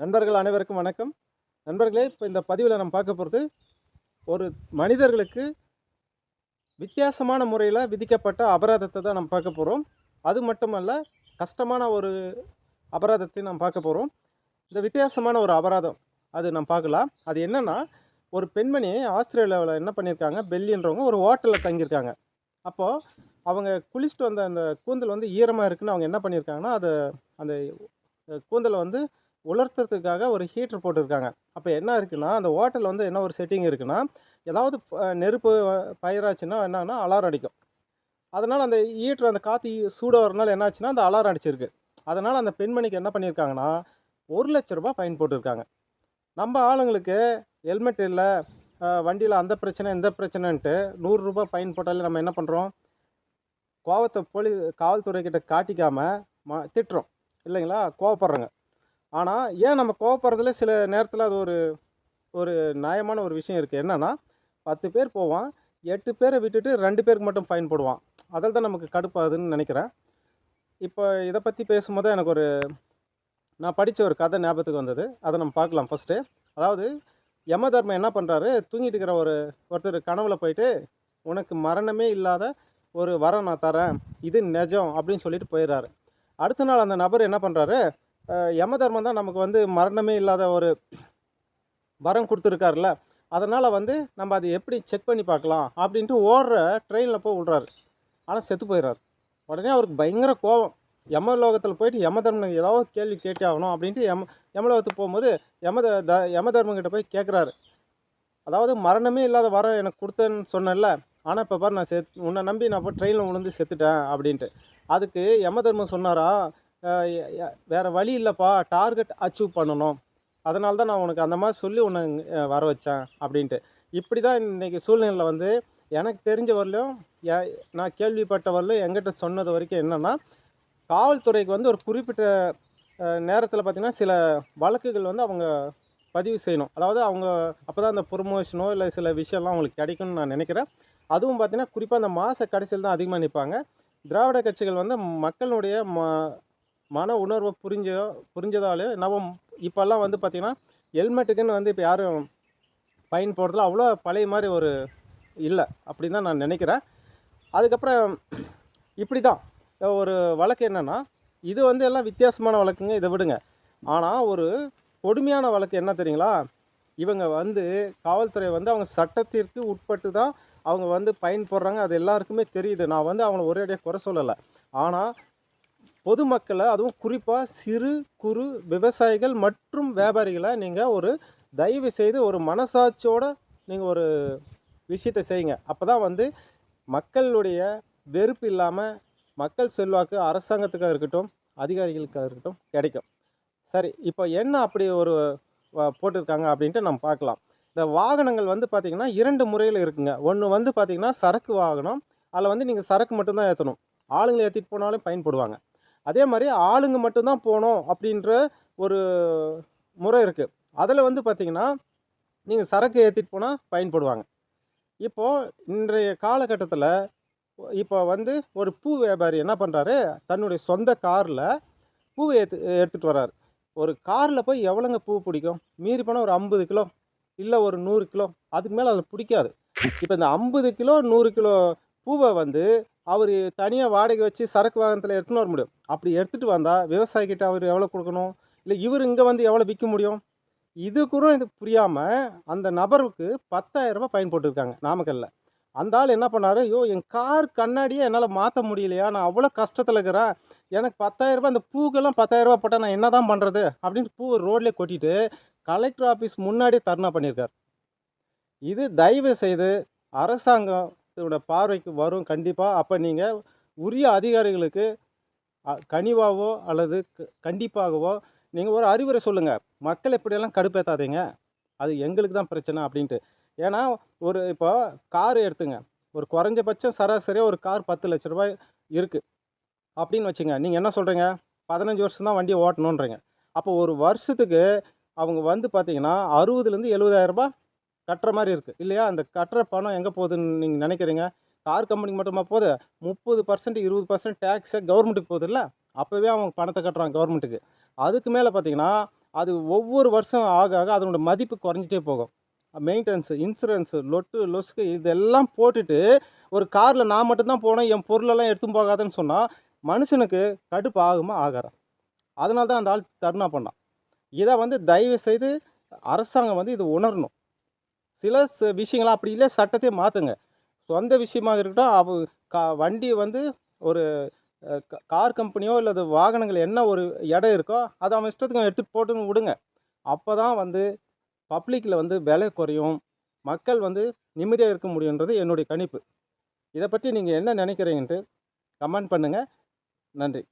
நண்பர்கள் அனைவருக்கும் வணக்கம். நண்பர்களே இப்போ இந்த பதிவில் நம்ம பார்க்க போகிறது ஒரு மனிதர்களுக்கு வித்தியாசமான முறையில் விதிக்கப்பட்ட அபராதத்தை தான் நம்ம பார்க்க போகிறோம் அது மட்டுமல்ல கஷ்டமான ஒரு அபராதத்தையும் நம்ம பார்க்க போகிறோம் இந்த வித்தியாசமான ஒரு அபராதம் அது நம்ம பார்க்கலாம். அது என்னென்னா ஒரு பெண்மணி ஆஸ்திரேலியாவில் என்ன பண்ணியிருக்காங்க? பெல்லின்றவங்க ஒரு ஹோட்டலில் தங்கியிருக்காங்க. அப்போது அவங்க குளிச்சுட்டு வந்த அந்த கூந்தல் வந்து ஈரமாக இருக்குன்னு அவங்க என்ன பண்ணியிருக்காங்கன்னா அதை அந்த கூந்தலை வந்து உலர்த்துறதுக்காக ஒரு ஹீட்டர் போட்டிருக்காங்க. அப்போ என்ன இருக்குன்னா அந்த ஹோட்டலில் வந்து என்ன ஒரு செட்டிங் இருக்குன்னா ஏதாவது நெருப்பு பயிராச்சுன்னா என்னன்னா அலாரம் அடிக்கும். அதனால் அந்த ஹீட்டர் அந்த காற்று சூட வரனால என்னாச்சுன்னா அந்த அலாரம் அடிச்சிருக்கு. அதனால் அந்த பெண்மணிக்கு என்ன பண்ணியிருக்காங்கன்னா ஒரு லட்ச ரூபாய் ஃபைன் போட்டிருக்காங்க. நம்ம ஆளுங்களுக்கு ஹெல்மெட் இல்லை வண்டியில் அந்த பிரச்சனை இந்த பிரச்சனைன்ட்டு நூறுரூபா ஃபைன் போட்டாலே நம்ம என்ன பண்ணுறோம் கோவத்தை போலீ காவல்துறைக்கிட்ட காட்டிக்காமல் ம திட்டுறோம். இல்லைங்களா? கோவப்படுறோங்க. ஆனால் ஏன் நம்ம கோவப்படுறதுல சில நேரத்தில் அது ஒரு ஒரு நியாயமான ஒரு விஷயம் இருக்குது என்னென்னா பத்து பேர் போவான் எட்டு பேரை விட்டுட்டு ரெண்டு பேருக்கு மட்டும் ஃபைன் போடுவான். அதில் தான் நமக்கு கடுப்பாகுதுன்னு நினைக்கிறேன். இப்போ இதை பற்றி பேசும்போது எனக்கு ஒரு நான் படித்த ஒரு கதை ஞாபகத்துக்கு வந்தது. அதை நம்ம பார்க்கலாம் ஃபஸ்ட்டு அதாவது யம தர்மம் என்ன பண்ணுறாரு தூங்கிட்டு இருக்கிற ஒரு ஒருத்தர் கனவுல போயிட்டு உனக்கு மரணமே இல்லாத ஒரு வரம் நான் தரேன் இது நிஜம் அப்படின்னு சொல்லிட்டு போயிடுறாரு. அடுத்த நாள் அந்த நபர் என்ன பண்ணுறாரு யம தர்மம் தான் நமக்கு வந்து மரணமே இல்லாத ஒரு வரம் கொடுத்துருக்காருல்ல. அதனால் வந்து நம்ம அதை எப்படி செக் பண்ணி பார்க்கலாம் அப்படின்ட்டு ஓடுற ட்ரெயினில் போய் விட்றாரு ஆனால் செத்து போயிடுறாரு உடனே அவருக்கு பயங்கர கோபம். யமலோகத்தில் போயிட்டு யம தர்மம் ஏதாவது கேள்வி கேட்டே ஆகணும் அப்படின்ட்டு யம யமலோகத்துக்கு போகும்போது யம த யம தர்மங்கிட்ட போய் கேட்குறாரு அதாவது மரணமே இல்லாத வரம் எனக்கு கொடுத்தேன்னு சொன்னேன்ல. ஆனால் இப்போ பாரு நான் செத் உன்னை நம்பி நான் போய் ட்ரெயினில் விழுந்து செத்துட்டேன் அப்படின்ட்டு. அதுக்கு யம தர்மம் சொன்னாரா வேறு வழி இல்லைப்பா டார்கெட் அச்சீவ் பண்ணணும். அதனால தான் நான் உனக்கு அந்த மாதிரி சொல்லி உன்னை வர வச்சேன் அப்படின்ட்டு. இப்படி தான் இன்றைக்கி சூழ்நிலையில் வந்து எனக்கு தெரிஞ்ச வரலையும் நான் கேள்விப்பட்ட வரலையும் எங்கிட்ட சொன்னது வரைக்கும் என்னென்னா காவல்துறைக்கு வந்து ஒரு குறிப்பிட்ட நேரத்தில் பார்த்திங்கன்னா சில வழக்குகள் வந்து அவங்க பதிவு செய்யணும். அதாவது அவங்க அப்போ தான் அந்த ப்ரொமோஷனோ இல்லை சில விஷயம்லாம் அவங்களுக்கு கிடைக்கும்னு நான் நினைக்கிறேன். அதுவும் பார்த்திங்கன்னா குறிப்பாக அந்த மாத கடைசியில் தான் அதிகமாக நிற்பாங்க திராவிட கட்சிகள் வந்து மக்களுடைய ம மன உணர்வை புரிஞ்சதோ புரிஞ்சதாலே நவம் இப்போல்லாம் வந்து பார்த்திங்கன்னா ஹெல்மெட்டுக்குன்னு வந்து இப்போ யாரும் பயன் போடுறதுல அவ்வளோ பழைய மாதிரி ஒரு இல்லை அப்படி தான் நான் நினைக்கிறேன். அதுக்கப்புறம் இப்படி தான் ஒரு வழக்கு என்னென்னா இது வந்து எல்லாம் வித்தியாசமான வழக்குங்க இதை விடுங்க. ஆனால் ஒரு கொடுமையான வழக்கு என்ன தெரியுங்களா? இவங்க வந்து காவல்துறை வந்து அவங்க சட்டத்திற்கு உட்பட்டு தான் அவங்க வந்து பயன் போடுறாங்க. அது எல்லாருக்குமே தெரியுது. நான் வந்து அவங்கள ஒரேடியாக குறை சொல்லலை. ஆனால் பொதுமக்களை அதுவும் குறிப்பாக சிறு குறு விவசாயிகள் மற்றும் வியாபாரிகளை நீங்கள் ஒரு தயவு செய்து ஒரு மனசாட்சியோடு நீங்கள் ஒரு விஷயத்தை செய்யுங்க. அப்போ தான் வந்து மக்களுடைய வெறுப்பு இல்லாமல் மக்கள் செல்வாக்கு அரசாங்கத்துக்காக இருக்கட்டும் அதிகாரிகளுக்காக இருக்கட்டும் கிடைக்கும். சரி இப்போ என்ன அப்படி ஒரு போட்டிருக்காங்க அப்படின்ட்டு நம்ம பார்க்கலாம். இந்த வாகனங்கள் வந்து பார்த்திங்கன்னா இரண்டு முறையில் இருக்குங்க. ஒன்று வந்து பார்த்திங்கன்னா சரக்கு வாகனம் அதில் வந்து நீங்கள் சரக்கு மட்டும்தான் ஏற்றணும் ஆளுங்களை ஏற்றிட்டு போனாலும் பயன்படுவாங்க. அதே மாதிரி ஆளுங்க மட்டும்தான் போகணும் அப்படின்ற ஒரு முறை இருக்குது அதில் வந்து பார்த்திங்கன்னா நீங்கள் சரக்கு ஏற்றிட்டு போனால் பயன்படுவாங்க. இப்போது இன்றைய காலகட்டத்தில் இப்போ வந்து ஒரு பூ வியாபாரி என்ன பண்ணுறாரு தன்னுடைய சொந்த காரில் பூவை ஏற்று எடுத்துகிட்டு வர்றாரு. ஒரு காரில் போய் எவ்வளோங்க பூ பிடிக்கும்? மீறி போனால் ஒரு ஐம்பது கிலோ இல்லை ஒரு நூறு கிலோ அதுக்கு மேலே அதில் பிடிக்காது. இப்போ இந்த ஐம்பது கிலோ நூறு கிலோ பூவை வந்து அவர் தனியாக வாடகை வச்சு சரக்கு வாகனத்தில் எடுத்துன்னு வர முடியும். அப்படி எடுத்துகிட்டு வந்தால் விவசாயிக்கிட்ட அவர் எவ்வளோ கொடுக்கணும்? இல்லை இவர் இங்கே வந்து எவ்வளோ விற்க முடியும்? இது கூட இது புரியாமல் அந்த நபருக்கு 10000 ரூபாய் பயன் போட்டிருக்காங்க நாமக்கல்ல. அந்த ஆள் என்ன பண்ணார்? ஐயோ என் கார் கண்ணாடியே என்னால் மாற்ற முடியலையா? நான் அவ்வளோ கஷ்டத்தில் இருக்கிறேன். எனக்கு பத்தாயிரரூபா அந்த பூக்கெல்லாம் பத்தாயிரரூபா போட்டால் நான் என்ன தான் பண்ணுறது அப்படின்னு பூவை ரோட்லேயே கொட்டிட்டு கலெக்டர் ஆஃபீஸ் முன்னாடியே தர்ணா பண்ணியிருக்கார். இது தயவு செய்து அரசாங்கம் அரசாங்கத்தோட பார்வைக்கு வரும் கண்டிப்பாக அப்போ நீங்கள் உரிய அதிகாரிகளுக்கு கனிவாகவோ அல்லது க- கண்டிப்பாகவோ நீங்கள் ஒரு அறிவுரை சொல்லுங்கள் மக்கள் இப்படியெல்லாம் கடுப்பேற்றாதீங்க அது எங்களுக்கு தான் பிரச்சனை அப்படின்ட்டு. ஏன்னா ஒரு இப்போ கார் எடுத்துங்க. ஒரு குறைஞ்சபட்சம் சராசரியாக ஒரு கார் பத்து லட்ச ரூபாய் இருக்குது அப்படின்னு வச்சுங்க. நீங்கள் என்ன சொல்கிறீங்க பதினஞ்சு வருஷம் தான் வண்டியை ஓட்டணுன்றீங்க அப்போ ஒரு வருஷத்துக்கு அவங்க வந்து பார்த்தீங்கன்னா அறுபதுலேருந்து எழுபதாயிரரூபா கட்டுற மாதிரி இருக்குது இல்லையா? அந்த கட்டுற பணம் எங்கே போகுதுன்னு நீங்கள் நினைக்கிறீங்க? கார் கம்பெனிக்கு மட்டுமா போகுது? முப்பது பர்சன்ட் இருபது பர்சன்ட் டேக்ஸை கவர்மெண்ட்டுக்கு போகுதுல்ல அப்போவே அவங்க பணத்தை கட்டுறாங்க கவர்மெண்ட்டுக்கு அதுக்கு மேலே பார்த்தீங்கன்னா அது ஒவ்வொரு வருஷம் ஆக ஆக அதனோட மதிப்பு குறைஞ்சிட்டே போகும். மெயின்டெனன்ஸு இன்சூரன்ஸு லொட்டு லொஸ்க்கு இதெல்லாம் போட்டுட்டு ஒரு காரில் நான் மட்டும்தான் போனேன் என் பொருளெல்லாம் எடுத்து போகாதுன்னு சொன்னால் மனுஷனுக்கு கடுப்பு ஆகுமா? ஆகாரா அதனால தான் அந்த ஆள் தருணா பண்ணான். இதை வந்து தயவு செய்து அரசாங்கம் வந்து இது உணரணும். சில ச- விஷயங்களை அப்படி இல்லை சட்டத்தை மாற்றுங்க சொந்த விஷயமாக இருக்கட்டும் அவ கா வண்டி வந்து ஒரு கார் கம்பெனியோ இல்லை வாகனங்கள் என்ன ஒரு இடம் இருக்கோ அதை அவன் இஷ்டத்துக்கு எடுத்து எடுத்துகிட்டு போட்டுன்னு விடுங்க. அப்போ தான் வந்து பப்ளிக்கில் வந்து விலை குறையும். மக்கள் வந்து நிம்மதியாக இருக்க முடியுன்றது என்னுடைய கணிப்பு. இதை பற்றி நீங்கள் என்ன நினைக்கிறீங்கன்ட்டு கமெண்ட் பண்ணுங்கள் நன்றி.